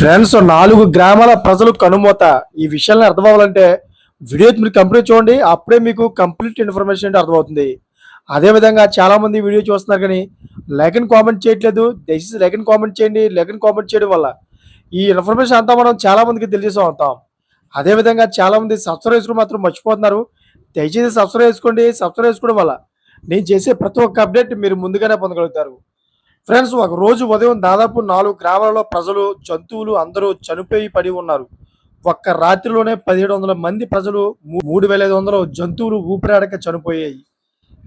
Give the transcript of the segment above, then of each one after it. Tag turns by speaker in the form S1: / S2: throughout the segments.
S1: Friends నాలుగు గ్రామాల ప్రజలు కనుమూత. ఈ విషయాన్ని అర్థం అవ్వాలంటే వీడియో మీరు కంప్లీట్ చూడండి అప్పుడే మీకు కంప్లీట్ ఇన్ఫర్మేషన్ అంటే అర్థమవుతుంది. అదే విధంగా వీడియో చూస్తున్నారు కానీ లైక్ అండ్ కామెంట్ చేయట్లేదు. దయచేసి లైక్ అండ్ కామెంట్ చేయండి. లైక్ అండ్ కామెంట్ చేయడం వల్ల ఈ ఇన్ఫర్మేషన్ అంతా మనం చాలామందికి తెలియజేసే తెలియజేస్తూ ఉంటాం. అదే విధంగా సబ్స్క్రైబ్ చేసుకోవడం మాత్రం మర్చిపోతున్నారు. దయచేసి సబ్స్క్రైబ్ చేసుకోండి. సబ్స్క్రైబ్ చేసుకోవడం వల్ల నేను చేసే ప్రతి ఒక్క అప్డేట్ మీరు ముందుగానే పొందగలుగుతారు. ఫ్రెండ్స్ ఒక రోజు ఉదయం దాదాపు నాలుగు గ్రామాలలో ప్రజలు జంతువులు అందరూ చనిపోయి పడి ఉన్నారు. ఒక్క రాత్రిలోనే పదిహేడు వందల మంది ప్రజలు మూ- మూడు వేల ఐదు వందల జంతువులు ఊపిరాడక చనిపోయాయి.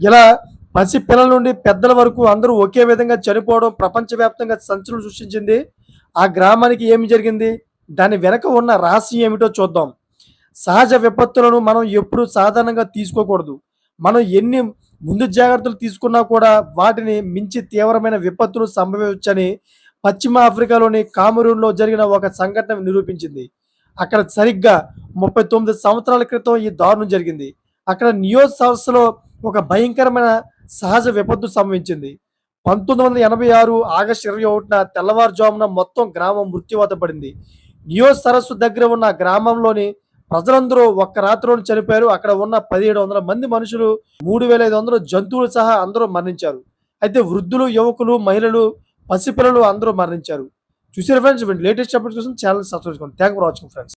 S1: ఇలా పసి పిల్లల నుండి పెద్దల వరకు అందరూ ఒకే విధంగా చనిపోవడం ప్రపంచవ్యాప్తంగా సంచలనం సృష్టించింది. ఆ గ్రామానికి ఏమి జరిగింది? దాని వెనక ఉన్న రహస్యం ఏమిటో చూద్దాం. సహజ విపత్తులను మనం ఎప్పుడూ సాధారణంగా తీసుకోకూడదు. మనం ఎన్ని ముందు జాగ్రత్తలు తీసుకున్నా కూడా వాటిని మించి తీవ్రమైన విపత్తులు సంభవించని పశ్చిమ ఆఫ్రికాలోని కామరూన్లో జరిగిన ఒక సంఘటన నిరూపించింది. అక్కడ సరిగ్గా ముప్పై తొమ్మిది సంవత్సరాల క్రితం ఈ దారుణం జరిగింది. అక్కడ నియో సంస్థలో ఒక భయంకరమైన సహజ విపత్తు సంభవించింది. పంతొమ్మిది వందల ఎనభై ఆరు ఆగస్టు ఇరవై ఒకటిన తెల్లవారుజామున మొత్తం గ్రామం మృత్యువాత పడింది. నియో సరస్సు దగ్గర ఉన్న గ్రామంలోని ప్రజలందరూ ఒక్క రాత్రిలోనే చనిపోయారు. అక్కడ ఉన్న పదిహేడు వందల మంది మనుషులు మూడు వేల ఐదు వందల జంతువులు సహా అందరూ మరణించారు. అయితే వృద్ధులు యువకులు మహిళలు పసిపిల్లలు అందరూ మరణించారు. చూసారు ఫ్రెండ్స్ లేటెస్ట్ అప్డేట్స్ కోసం ఛానల్ సబ్స్క్రైబ్ చేసుకోండి. Thank for watching friends